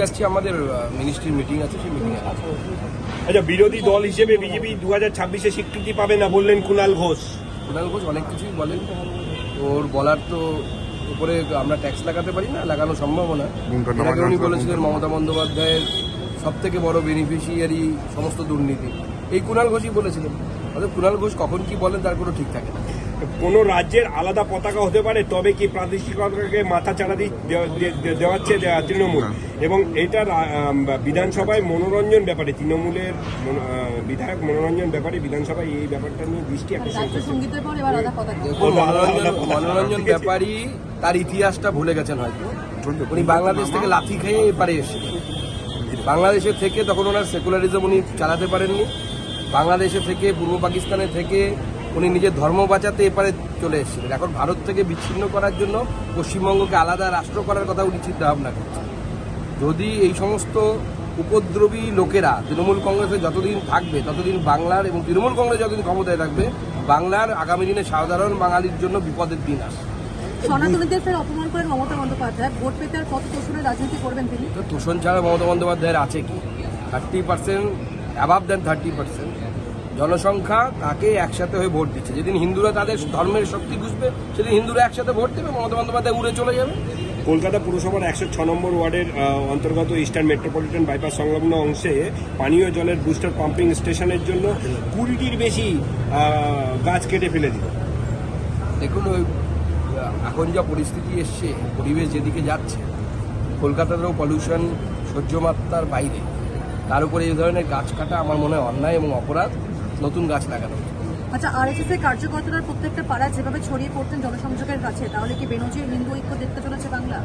যাচ্ছি আমাদের মিনিস্ট্রির মিটিং আছে সেই মিটিংয়ে আচ্ছা বিরোধী দল হিসেবে বিজেপি দু হাজার ছাব্বিশে স্বীকৃতি পাবে না বললেন কুণাল ঘোষ। কুণাল ঘোষ অনেক কিছুই বলেন। ওর বলার তো উপরে আমরা ট্যাক্স লাগাতে পারি না লাগানো সম্ভব না। উনি বলেছিলেন মমতা বন্দ্যোপাধ্যায়ের সব থেকে বড় বেনিফিশিয়ারি সমস্ত দুর্নীতি। এই কুণাল ঘোষই বলেছিলেন। অর্থাৎ কুণাল ঘোষ কখন কি বলেন তার কোনো ঠিক থাকে কোন রাজ্যের আলাদা পতাকা হতে পারে তবে কি প্রাদেশিকতাকে মাথা চাড়া দেওয়াচ্ছে তৃণমূল? এবং এটা বিধানসভায় মনোরঞ্জন ব্যাপারে তৃণমূলের বিধায়ক মনোরঞ্জন ব্যাপারে বিধানসভায় এই ব্যাপারটা নিয়ে দৃষ্টি মনোরঞ্জন ব্যাপারী তার ইতিহাসটা ভুলে গেছেন হয়তো। উনি বাংলাদেশ থেকে লাথি খেয়ে এপারে এসেছিলেন বাংলাদেশে থেকে তখন ওনার সেকুলারিজম উনি চালাতে পারেননি। বাংলাদেশে থেকে পূর্ব পাকিস্তানে থেকে উনি নিজের ধর্ম বাঁচাতে এপারে চলে এসেছিলেন। এখন ভারত থেকে বিচ্ছিন্ন করার জন্য পশ্চিমবঙ্গকে আলাদা রাষ্ট্র করার কথা উনি চিন্তা ভাবনা করছেন। যদি এই সমস্ত উপদ্রবী লোকেরা তৃণমূল কংগ্রেসে যতদিন থাকবে ততদিন বাংলার এবং তৃণমূল কংগ্রেস যতদিন ক্ষমতায় থাকবে বাংলার আগামী দিনে সাধারণ বাঙালির জন্য বিপদের দিন আসবে। সনাতনীদের ফের অপমান করেন মমতা বন্দ্যোপাধ্যায়। ভোট পেতে আর কত তোষণের রাজনীতি করবেন তিনি? তো তোষণ ছাড়া মমতা বন্দ্যোপাধ্যায়ের আছে কি? Thirty percent above then thirty percent জনসংখ্যা তাকে একসাথে হয়ে ভোট দিচ্ছে। যেদিন হিন্দুরা তাদের ধর্মের শক্তি বুঝবে সেদিন হিন্দুরা একসাথে ভোট দেবে মমতা বন্দ্যোপাধ্যায় উড়ে চলে যাবে। কলকাতা পুরসভার একশো ছ নম্বর ওয়ার্ডের অন্তর্গত ইস্টার্ন মেট্রোপলিটন বাইপাস সংলগ্ন অংশে পানীয় জলের বুস্টার পাম্পিং স্টেশনের জন্য কুড়িটির বেশি গাছ কেটে ফেলে দিল। দেখুন ওই এখন যা পরিস্থিতি এসছে পরিবেশ যেদিকে যাচ্ছে কলকাতাতেও পলিউশন সহ্যমাত্রার বাইরে। তার উপরে এই ধরনের গাছ কাটা আমার মনে হয় অন্যায় এবং অপরাধ। নতুন গাছ লাগানো আচ্ছা আর এস এর কার্যকর্তারা প্রত্যেকটা পাড়ায় যেভাবে ছড়িয়ে পড়তেন জনসংযোগের কাছে তাহলে কি বেনজির হিন্দু ঐক্য দেখতে চলেছে বাংলা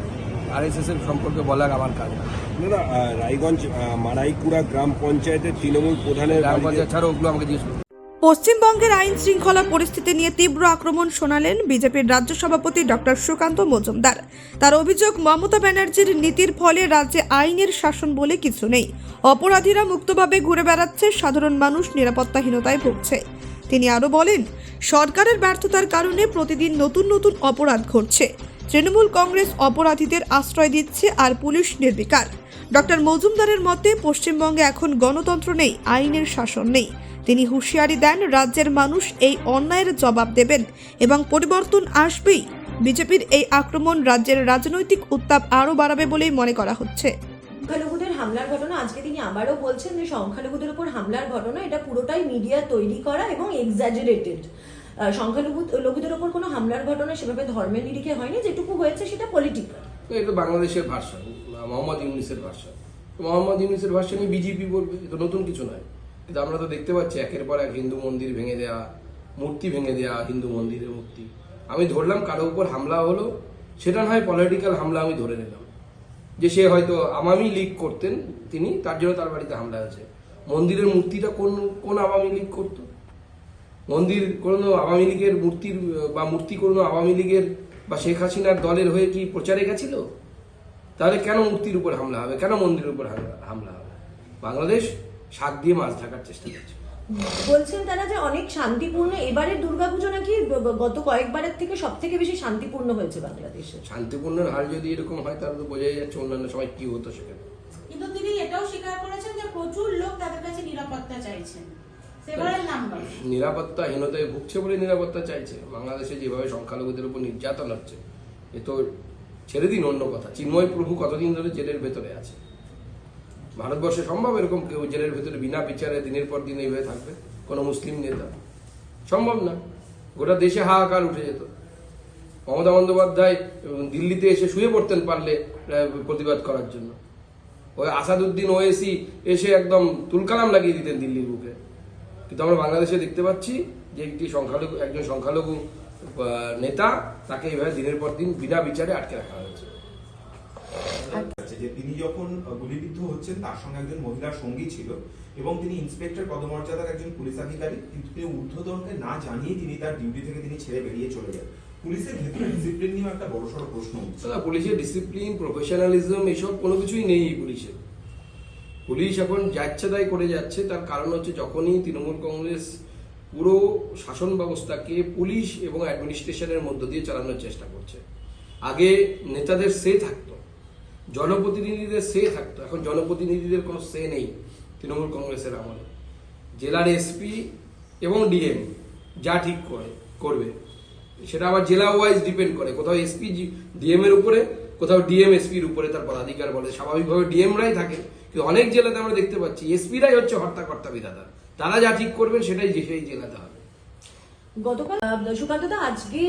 আরএসএস এর সম্পর্কে বলার আমার কাজ না। রায়গঞ্জ মারাইকুড়া গ্রাম পঞ্চায়েতের তৃণমূল প্রধানের গ্রাম পঞ্চায়েত ছাড়া ওগুলো আমাকে জিজ্ঞেস করুন। পশ্চিমবঙ্গের আইন শৃঙ্খলা পরিস্থিতি নিয়ে তীব্র আক্রমণ শোনালেন বিজেপির রাজ্য সভাপতি ডক্টর সুকান্ত মজুমদার। তার অভিযোগ, মমতা ব্যানার্জির নীতির ফলে রাজ্যে আইনের শাসন বলে কিছু নেই। অপরাধীরা মুক্তভাবে ঘুরে বেড়াচ্ছে, সাধারণ মানুষ নিরাপত্তাহীনতায় ভুগছে। তিনি আরও বলেন, সরকারের ব্যর্থতার কারণে প্রতিদিন নতুন নতুন অপরাধ ঘটছে। তৃণমূল কংগ্রেস অপরাধীদের আশ্রয় দিচ্ছে আর পুলিশ নির্বিকার। ডক্টর মজুমদারের মতে, পশ্চিমবঙ্গে এখন গণতন্ত্র নেই, আইনের শাসন নেই। তিনি হুঁশিয়ারি দেন রাজ্যের মানুষ এই অন্যায়ের জবাব দেবেন এবং পরিবর্তন আসবেই। বিজেপির এই আক্রমণ রাজ্যের রাজনৈতিক উত্তাপ আরও বাড়াবে বলেই মনে করা হচ্ছে। সংখ্যালঘুদের হামলার ঘটনা আজকে তিনি আবারও বলছেন যে সংখ্যালঘুদের উপর হামলার ঘটনা এটা পুরোটাই মিডিয়া তৈরি করা এবং এক্সাজারেটেড সংখ্যালঘু লঘুদের ওপর কোনো হামলার ঘটনা সেভাবে ধর্মের নিরিখে হয়নি যেটুকু হয়েছে সেটা পলিটিক্যাল এটা বাংলাদেশের ভাষা মোহাম্মদ ইউনিসের ভাষা মোহাম্মদ ইউনিসের ভাষণই বিজেপি বলবে এটা নতুন কিছু নয়। কিন্তু আমরা তো দেখতে পাচ্ছি একের পর এক হিন্দু মন্দির ভেঙে দেওয়া মূর্তি ভেঙে দেওয়া হিন্দু মন্দিরের মূর্তি। আমি ধরলাম কারও উপর হামলা হলো, সেটা নয় পলিটিক্যাল হামলা আমি ধরে নিলাম। যে সে হয়তো আওয়ামী লীগ করতেন তিনি, তার জন্য তার বাড়িতে হামলা হয়েছে। মন্দিরের মূর্তিটা কোন কোন আওয়ামী লীগ করতো? মন্দির কোনো আওয়ামী লীগের মূর্তির, বা মূর্তি কোনো আওয়ামী লীগের, বা শেখ হাসিনার দলের হয়ে কি প্রচারে গেছিল? তাহলে কেন মূর্তির উপর হামলা হবে? কেন মন্দিরের উপর হামলা হবে? বাংলাদেশ শাক দিয়ে মাছ ঢাকার চেষ্টা করছে। বলছেন তারা যে অনেক শান্তিপূর্ণ এবারের দুর্গাপুজো নাকি গত কয়েকবারের থেকে সব থেকে বেশি শান্তিপূর্ণ হয়েছে বাংলাদেশে? শান্তিপূর্ণের হার যদি এরকম হয় তাহলে তো বোঝাই যাচ্ছে অন্যান্য সময় কি হতো সেখানে। কিন্তু তিনি এটাও স্বীকার করেছেন যে প্রচুর লোক তাদের কাছে নিরাপত্তা চাইছেন। সেভারেল নাম্বার নিরাপত্তাহীনতায় ভুগছে বলে নিরাপত্তা চাইছে। বাংলাদেশে যেভাবে সংখ্যালঘুদের উপর নির্যাতন হচ্ছে এ তো ছেড়ে দিন অন্য কথা। চিন্ময় প্রভু কতদিন ধরে জেলের ভেতরে আছে? ভারতবর্ষে সম্ভব এরকম কেউ জেলের ভেতরে বিনা বিচারে দিনের পর দিন এইভাবে থাকবে? কোনো মুসলিম নেতা? সম্ভব না। গোটা দেশে হাহাকার উঠে যেত। মমতা বন্দ্যোপাধ্যায় দিল্লিতে এসে শুয়ে পড়তেন পারলে প্রতিবাদ করার জন্য। ওই আসাদুদ্দিন ওয়েসি এসে একদম তুলকালাম লাগিয়ে দিতেন দিল্লির বুকে। কিন্তু আমরা বাংলাদেশে দেখতে পাচ্ছি যে একটি সংখ্যালঘু, একজন সংখ্যালঘু নেতা তাকে এইভাবে দিনের পর দিন বিনা বিচারে আটকে রাখা হয়েছে। আছে যে তিনি যখন গুলিবিদ্ধ হচ্ছেন তার সঙ্গে একজন মহিলার সঙ্গী ছিল এবং তিনি ইন্সপেক্টর পদমর্যাদার একজন পুলিশ আধিকারিক কিন্তু তিনি ঊর্ধ্বতনকে না জানিয়ে তিনি তার ডিউটি থেকে তিনি ছেড়ে বেরিয়ে চলে যান। পুলিশের ভেতরে ডিসিপ্লিন নিয়ে একটা বড়সড় প্রশ্ন উঠছে। দাদা, পুলিশের ডিসিপ্লিন প্রফেশনালিজম এসব কোনো কিছুই নেই পুলিশের পুলিশ। এখন যাচ্ছে তাই করে যাচ্ছে তার কারণ হচ্ছে যখনই তৃণমূল কংগ্রেস পুরো শাসন ব্যবস্থাকে পুলিশ এবং অ্যাডমিনিস্ট্রেশনের মধ্য দিয়ে চালানোর চেষ্টা করছে। আগে নেতাদের সে থাকতো জনপ্রতিনিধিদের সে থাকতো। এখন জনপ্রতিনিধিদের কোনো সে নেই তৃণমূল কংগ্রেসের আমলে। জেলার এসপি এবং ডিএম যা ঠিক করে, করবে। সেটা আবার জেলা ওয়াইজ ডিপেন্ড করে। কোথাও এসপি ডিএম এর উপরে, কোথাও ডিএম এসপির উপরে তার পদাধিকার বলে। স্বাভাবিকভাবে ডিএমরাই থাকে। কিন্তু অনেক জেলাতে আমরা দেখতে পাচ্ছি এসপিরাই হচ্ছে হর্তাকর্তা বিধাতা। তারা যা ঠিক করবেন সেটাই সেই জেলাতে হবে। গতকাল আহ, সুকান্ত দা আজকে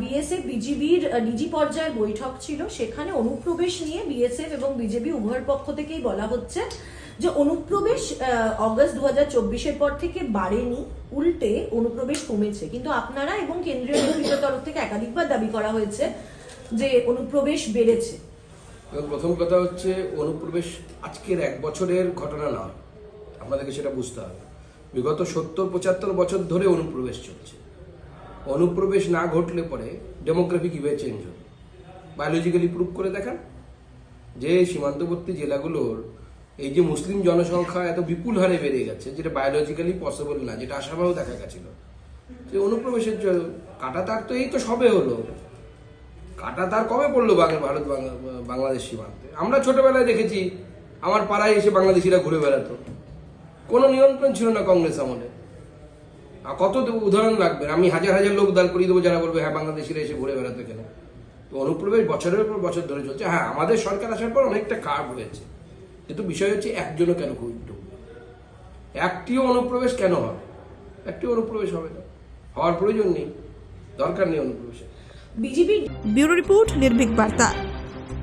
বিএসএফ বিজিবির ডিজি পর্যায়ের বৈঠক ছিল। সেখানে অনুপ্রবেশ নিয়ে বিএসএফ এবং বিজেপি উভয়ের পক্ষ থেকেই বলা হচ্ছে যে অনুপ্রবেশ অগস্ট দু হাজার পর থেকে বাড়েনি উল্টে অনুপ্রবেশ কমেছে। কিন্তু আপনারা এবং কেন্দ্রীয় নেতৃত্বের তরফ থেকে একাধিকবার দাবি করা হয়েছে যে অনুপ্রবেশ বেড়েছে। প্রথম কথা হচ্ছে অনুপ্রবেশ আজকের এক বছরের ঘটনা নয়। আপনাদেরকে সেটা বুঝতে হবে। বিগত সত্তর পঁচাত্তর বছর ধরে অনুপ্রবেশ চলছে। অনুপ্রবেশ না ঘটলে পরে ডেমোগ্রাফি কীভাবে চেঞ্জ হবে। বায়োলজিক্যালি প্রুভ করে দেখান যে সীমান্তবর্তী জেলাগুলোর এই যে মুসলিম জনসংখ্যা এত বিপুল হারে বেড়ে গেছে, যেটা বায়োলজিক্যালি পসিবল না, যেটা আশাবাও দেখা গেছিল। যে অনুপ্রবেশের জ- কাটাতার তো এই তো সবে হলো। কাটা তার কবে পড়ল বাংলা ভারত বাংলা- বাংলাদেশ সীমান্তে? আমরা ছোটবেলায় দেখেছি, আমার পাড়ায় এসে বাংলাদেশিরা ঘুরে বেড়াতো। কোনো নিয়ন্ত্রণ ছিল না কংগ্রেস আমলে। কত উদাহরণ লাগবে আমি হাজার হাজার লোক দাল করিয়ে দেবো, যারা বলবে হ্যাঁ বাংলাদেশিরা এসে ঘুরে বেড়াতে কেন তো অনুপ্রবেশ বছরের পর বছর ধরে চলছে। হ্যাঁ আমাদের সরকার আসার পর অনেকটা খারাপ হয়েছে। কিন্তু বিষয় হচ্ছে একজনও কেন ঢুকবে একটিও অনুপ্রবেশ কেন হবে? একটিও অনুপ্রবেশ হবে না। হওয়ার প্রয়োজন নেই। দরকার নেই অনুপ্রবেশের। বিজেপি ব্যুরো রিপোর্ট, নির্ভীক বার্তা।